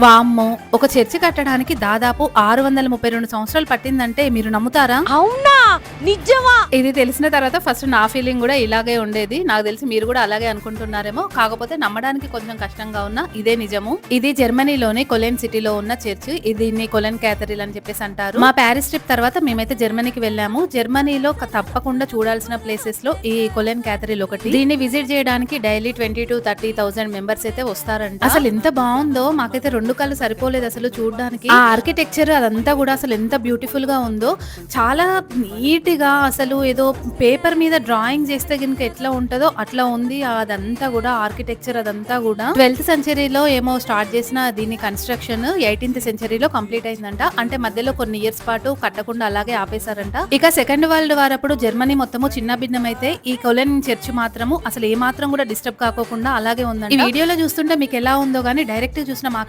వామ్మో ఒక చర్చి కట్టడానికి దాదాపు ఆరు వందల ముప్పై రెండు సంవత్సరాలు పట్టిందంటే మీరు నమ్ముతారా? అవును? నిజమా? ఇది తెలిసిన తర్వాత ఫస్ట్ నా ఫీలింగ్ కూడా ఇలాగే ఉండేది. నాకు తెలిసి మీరు కూడా అలాగే అనుకుంటున్నారేమో. కాకపోతే నమ్మడానికి కొంచెం కష్టంగా ఉన్న ఇదే నిజము. ఇది జర్మనీలోని కొలెన్ సిటీలో ఉన్న చర్చ్. ఇది దీన్ని కొలెన్ క్యాథరిల్ అని చెప్పేసి అంటారు. మా ప్యారిస్ ట్రిప్ తర్వాత మేమైతే జర్మనీకి వెళ్ళాము. జర్మనీలో తప్పకుండా చూడాల్సిన ప్లేసెస్లో ఈ కొలెన్ క్యాథరిల్ ఒకటి. దీన్ని విజిట్ చేయడానికి daily twenty two thirty thousand members అయితే వస్తారంట. అసలు ఎంత బాగుందో. మాకైతే రెండు కళ్ళు సరిపోలేదు అసలు చూడడానికి. ఆ ఆర్కిటెక్చర్ అదంతా కూడా అసలు ఎంత బ్యూటిఫుల్గా ఉందో. చాలా నీట్గా అసలు ఏదో పేపర్ మీద డ్రాయింగ్ చేస్తే కనుక ఎట్లా ఉంటుందో అట్లా ఉంది. అదంతా కూడా ఆర్కిటెక్చర్ అదంతా కూడా. ట్వెల్త్ సెంచరీలో ఏమో స్టార్ట్ చేసిన దీని కన్స్ట్రక్షన్ ఎయిటీన్త్ సెంచరీలో కంప్లీట్ అయిందంట. అంటే మధ్యలో కొన్ని ఇయర్స్ పాటు కట్టకుండా అలాగే ఆపేశారంట. ఇక సెకండ్ వరల్డ్ వార్ అప్పుడు జర్మనీ మొత్తము చిన్న భిన్నమైతే ఈ కొలెన్ చర్చ్ మాత్రము అసలు ఏ మాత్రం కూడా డిస్టర్బ్ కాకోకుండా అలాగే ఉందండి వీడియోలో చూస్తుంటే మీకు ఎలా ఉందో గానీ డైరెక్ట్ చూసిన మాకైతే